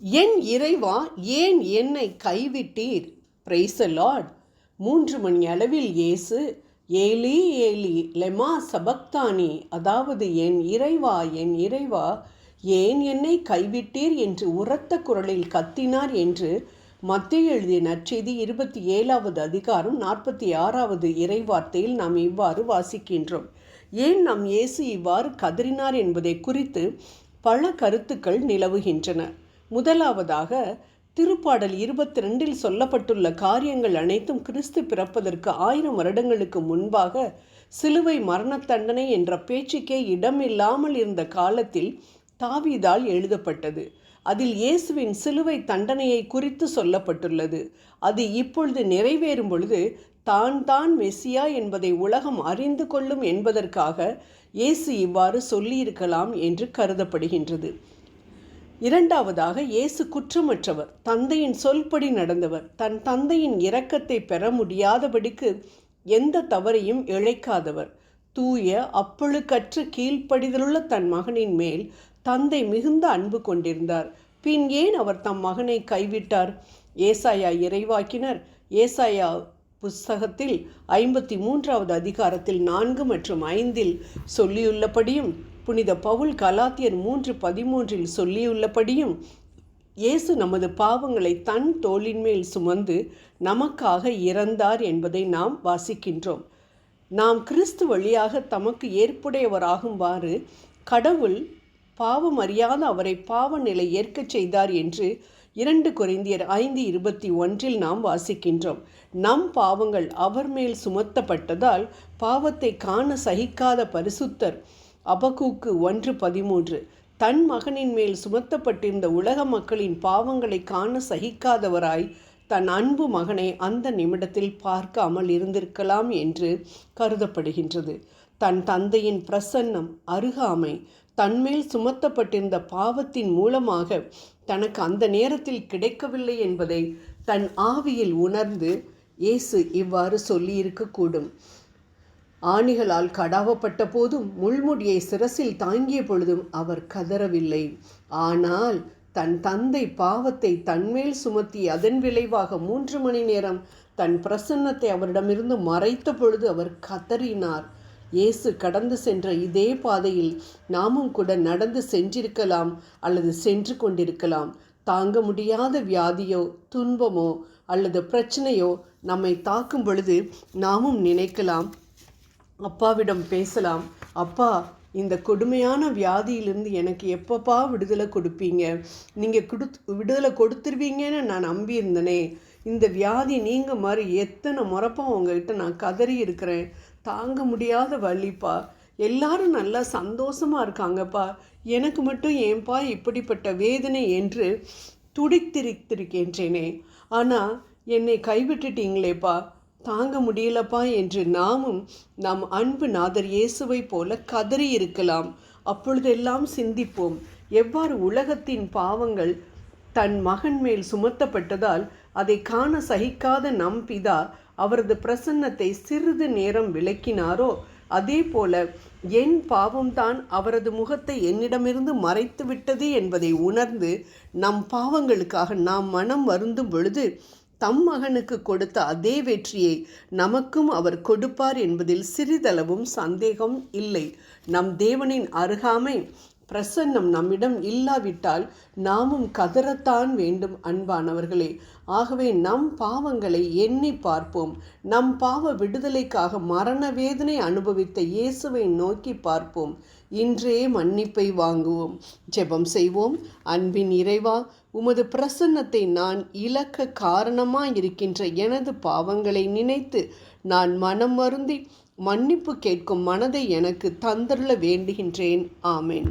என் இறைவா ஏன் என்னை கைவிட்டீர்? பிரைஸ் லார்ட் மூன்று மணி அளவில் இயேசு ஏலி ஏலி லெமா சபக்தானி அதாவது என் இறைவா என் இறைவா ஏன் என்னை கைவிட்டீர் என்று உரத்த குரலில் கத்தினார் என்று மத்திய எழுதிய நற்செய்தி இருபத்தி ஏழாவது அதிகாரம் நாற்பத்தி ஆறாவது இறைவார்த்தையில் நாம் இவ்வாறு வாசிக்கின்றோம். ஏன் நம் இயேசு இவ்வாறு கதறினார் என்பதை குறித்து பல கருத்துக்கள் நிலவுகின்றன. முதலாவதாக திருப்பாடல் இருபத்தி ரெண்டில் சொல்லப்பட்டுள்ள காரியங்கள் அனைத்தும் கிறிஸ்து பிறப்பதற்கு ஆயிரம் வருடங்களுக்கு முன்பாக சிலுவை மரண தண்டனை என்ற பேச்சுக்கே இடமில்லாமல் இருந்த காலத்தில் தாவீதால் எழுதப்பட்டது. அதில் இயேசுவின் சிலுவை தண்டனையை குறித்து சொல்லப்பட்டுள்ளது. அது இப்பொழுது நிறைவேறும் பொழுது தான் தான் மெஸ்ஸியா என்பதை உலகம் அறிந்து கொள்ளும் என்பதற்காக இயேசு இவ்வாறு சொல்லியிருக்கலாம் என்று கருதப்படுகின்றது. இரண்டாவதாக இயேசு குற்றமற்றவர் தந்தையின் சொல்படி நடந்தவர். தன் தந்தையின் இரக்கத்தை பெற முடியாதபடிக்கு எந்த தவறையும் இழைக்காதவர். தூய அப்பழுக்கற்ற கீழ்ப்படிதலுள்ள தன் மகனின் மேல் தந்தை மிகுந்த அன்பு கொண்டிருந்தார். பின் ஏன் அவர் தம் மகனை கைவிட்டார்? ஏசாயா இறைவாக்கினர். ஏசாயா புஸ்தகத்தில் ஐம்பத்தி மூன்றாவது அதிகாரத்தில் நான்கு மற்றும் ஐந்தில் சொல்லியுள்ளபடியும் புனித பவுல் கலாத்தியர் மூன்று பதிமூன்றில் சொல்லியுள்ளபடியும் இயேசு நமது பாவங்களை தன் தோளின் மேல் சுமந்து நமக்காக இறந்தார் என்பதை நாம் வாசிக்கின்றோம். நாம் கிறிஸ்து வழியாக தமக்கு ஏற்புடையவராகும்வாறு கடவுள் பாவம் அறியாத அவரை பாவ நிலை ஏற்கச் செய்தார் என்று இரண்டு குறைந்தியர் ஐந்து இருபத்தி ஒன்றில் நாம் வாசிக்கின்றோம். நம் பாவங்கள் அவர் மேல் சுமத்தப்பட்டதால் பாவத்தை காண சகிக்காத பரிசுத்தர் அபகூக்கு ஒன்று பதிமூன்று. தன் மகனின் மேல் சுமத்தப்பட்டிருந்த உலக மக்களின் பாவங்களை காண சகிக்காதவராய் தன் அன்பு மகனை அந்த நிமிடத்தில் பார்க்காமல் இருந்திருக்கலாம் என்று கருதப்படுகின்றது. தன் தந்தையின் பிரசன்னம் அருகாமை தன்மேல் சுமத்தப்பட்டிருந்த பாவத்தின் மூலமாக தனக்கு அந்த நேரத்தில் கிடைக்கவில்லை என்பதை தன் ஆவியில் உணர்ந்து இயேசு இவ்வாறு சொல்லியிருக்கக்கூடும். ஆணிகளால் கடாவப்பட்ட போதும் முள்முடியை சிரசில் தாங்கிய பொழுதும் அவர் கதறவில்லை. ஆனால் தன் தந்தை பாவத்தை தன்மேல் சுமத்தி அதன் விளைவாக மூன்று மணி நேரம் தன் பிரசன்னத்தை அவரிடமிருந்து மறைத்த பொழுது அவர் கதறினார். இயேசு கடந்து சென்ற இதே பாதையில் நாமும் கூட நடந்து சென்றிருக்கலாம் அல்லது சென்று கொண்டிருக்கலாம். தாங்க முடியாத வியாதியோ துன்பமோ அல்லது பிரச்சனையோ நம்மை தாக்கும் பொழுது நாமும் நினைக்கலாம். அப்பாவிடம் பேசலாம். அப்பா இந்த கொடுமையான வியாதியிலிருந்து எனக்கு எப்பப்பா விடுதலை கொடுப்பீங்க? நீங்கள் கொடுத்து விடுதலை கொடுத்துருவீங்கன்னு நான் நம்பியிருந்தனே. இந்த வியாதி நீங்கள் மாதிரி எத்தனை முறப்பம் உங்ககிட்ட நான் கதறி இருக்கிறேன் தாங்க முடியாத வழிப்பா. எல்லாரும் நல்லா சந்தோஷமாக இருக்காங்கப்பா. எனக்கு மட்டும் ஏன்பா இப்படிப்பட்ட வேதனை என்று துடித்திருத்திருக்கின்றேனே. ஆனால் என்னை கைவிட்டுட்டீங்களேப்பா. தாங்க முடியலப்பா என்று நாமும் நம் அன்பு நாதர் இயேசுவை போல கதறி இருக்கலாம். அப்பொழுதெல்லாம் சிந்திப்போம். எவ்வாறு உலகத்தின் பாவங்கள் தன் மகன் மேல் சுமத்தப்பட்டதால் அதை காண சகிக்காத நம் பிதா அவரது பிரசன்னத்தை சிறிது நேரம் விளக்கினாரோ? அதே போல என் பாவம்தான் அவரது முகத்தை என்னிடமிருந்து மறைத்து விட்டது என்பதை உணர்ந்து நம் பாவங்களுக்காக நாம் மனம் வருந்தும் பொழுது தம் மகனுக்கு கொடுத்த அதே வெற்றியை நமக்கும் அவர் கொடுப்பார் என்பதில் சிறிதளவும் சந்தேகம் இல்லை. நம் தேவனின் அருகாமை பிரசன்னம் நம்மிடம் இல்லாவிட்டால் நாமும் கதறத்தான் வேண்டும் அன்பானவர்களே. ஆகவே நம் பாவங்களை எண்ணி பார்ப்போம். நம் பாவ விடுதலைக்காக மரண வேதனை அனுபவித்த இயேசுவை நோக்கி பார்ப்போம். இன்றே மன்னிப்பை வாங்குவோம். ஜெபம் செய்வோம். அன்பின் இறைவா உமது பிரசன்னத்தை நான் இழக்க காரணமாயிருக்கின்ற எனது பாவங்களை நினைத்து நான் மனம் வருந்தி மன்னிப்பு கேட்கும் மனதை எனக்கு தந்தருள வேண்டுகின்றேன். ஆமேன்.